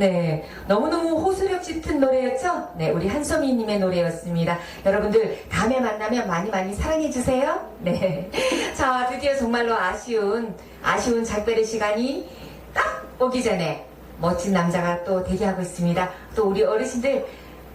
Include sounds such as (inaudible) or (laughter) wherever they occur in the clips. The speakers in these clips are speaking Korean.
네, 너무너무 호소력 짙은 노래였죠? 네, 우리 한소미님의 노래였습니다. 여러분들 다음에 만나면 많이 많이 사랑해주세요. 네. (laughs) 자, 드디어 정말로 아쉬운, 아쉬운 작별의 시간이 딱 오기 전에 멋진 남자가 또 대기하고 있습니다. 또 우리 어르신들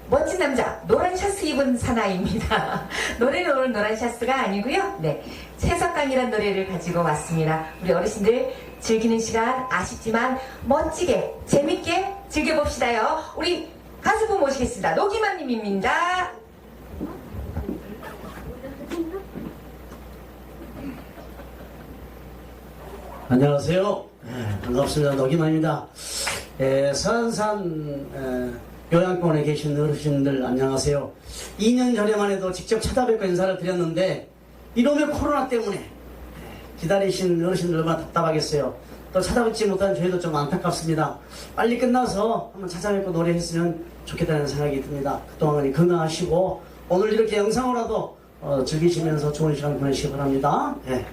멋진 남자 노란 샤스 입은 사나이입니다. (laughs) 노래는 오늘 노란 샤스가 아니고요. 네, 채석강이란 노래를 가지고 왔습니다. 우리 어르신들 즐기는 시간 아쉽지만 멋지게 재밌게 즐겨봅시다요. 우리 가수분 모시겠습니다. 노기만님입니다. 안녕하세요. 예, 반갑습니다. 노기만입니다. 예, 서안산 예, 요양권에 계신 어르신들 안녕하세요. 2년 전에만 해도 직접 찾아뵙고 인사를 드렸는데 이놈의 코로나 때문에 예, 기다리신 어르신들 얼마나 답답하겠어요. 또 찾아뵙지 못한 저희도 좀 안타깝습니다. 빨리 끝나서 한번 찾아뵙고 노래했으면 좋겠다는 생각이 듭니다. 그동안 건강하시고 오늘 이렇게 영상으로라도 어, 즐기시면서 좋은 시간 보내시기 바랍니다. 예.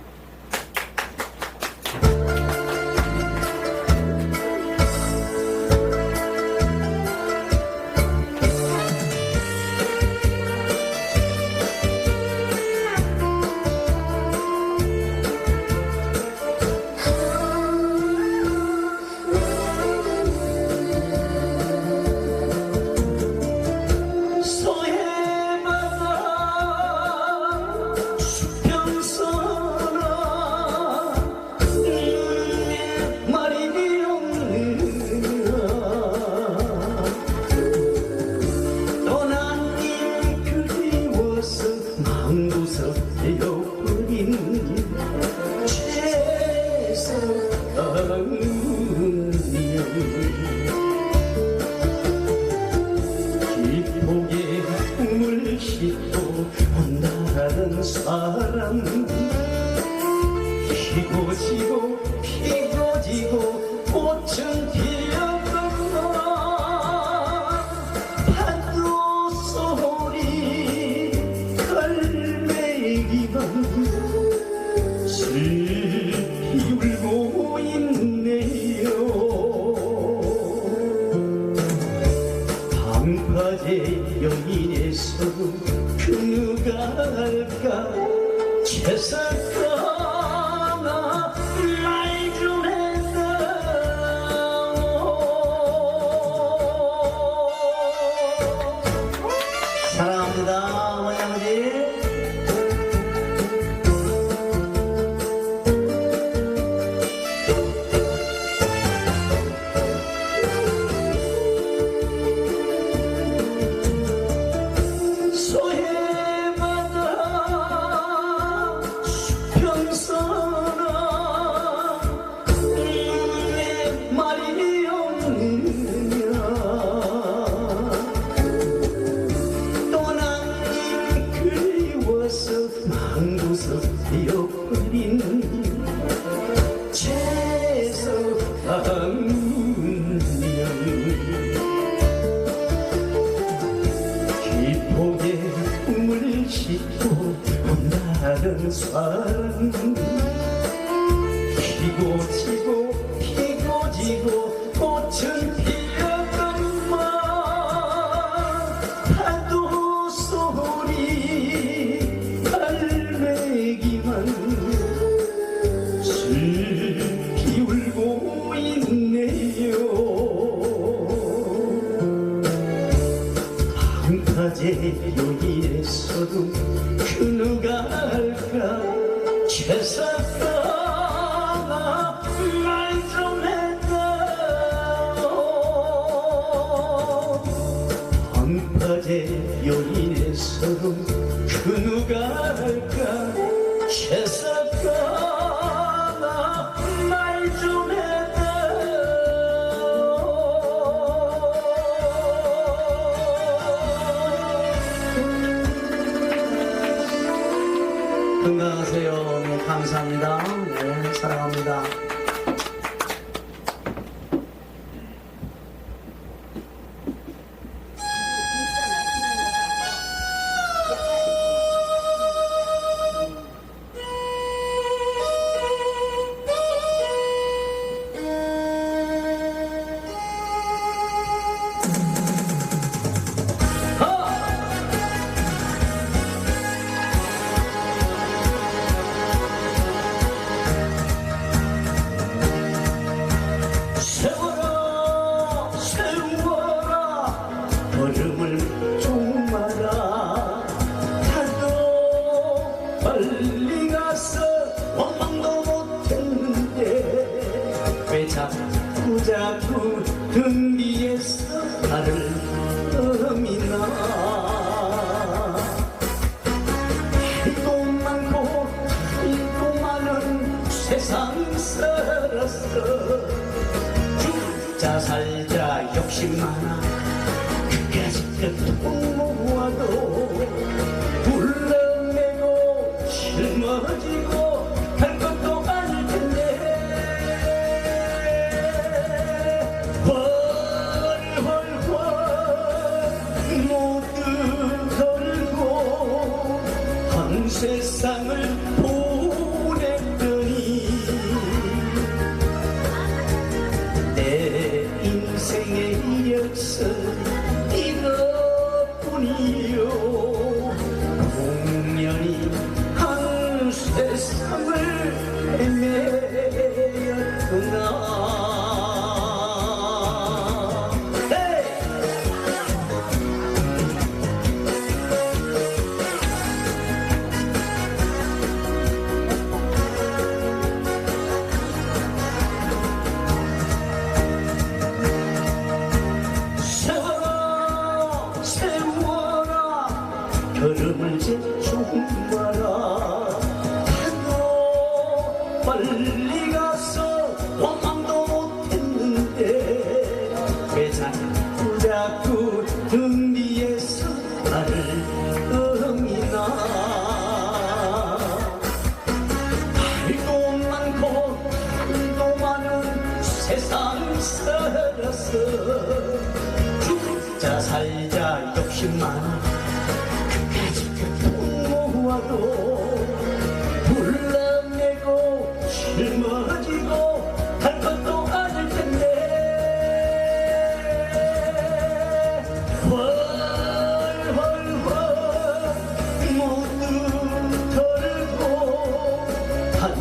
사람 방파제 여인에서 그 누가 할까? 채석하 사람 한가제 여기에서도 그 누가 할까? 채사가나 말좀 했다. 한가제 여인에서도 그 누가 할까? 채사가 건강하세요. 네, 감사합니다. 네, 사랑합니다. 살자. 욕심 많아. 끝까지 끝통 모아도 불러내고 짊어지고 갈 것도 아닐 텐데. 헐헐헐 모두 걸고 한 세상을 빨리 가서 원망도 못했는데 왜 자꾸 자꾸 등 뒤에서 나를 응이나. 말도 많고 말도 많은 세상 살았어. 죽자 살자 욕심 많아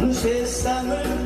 한 세상을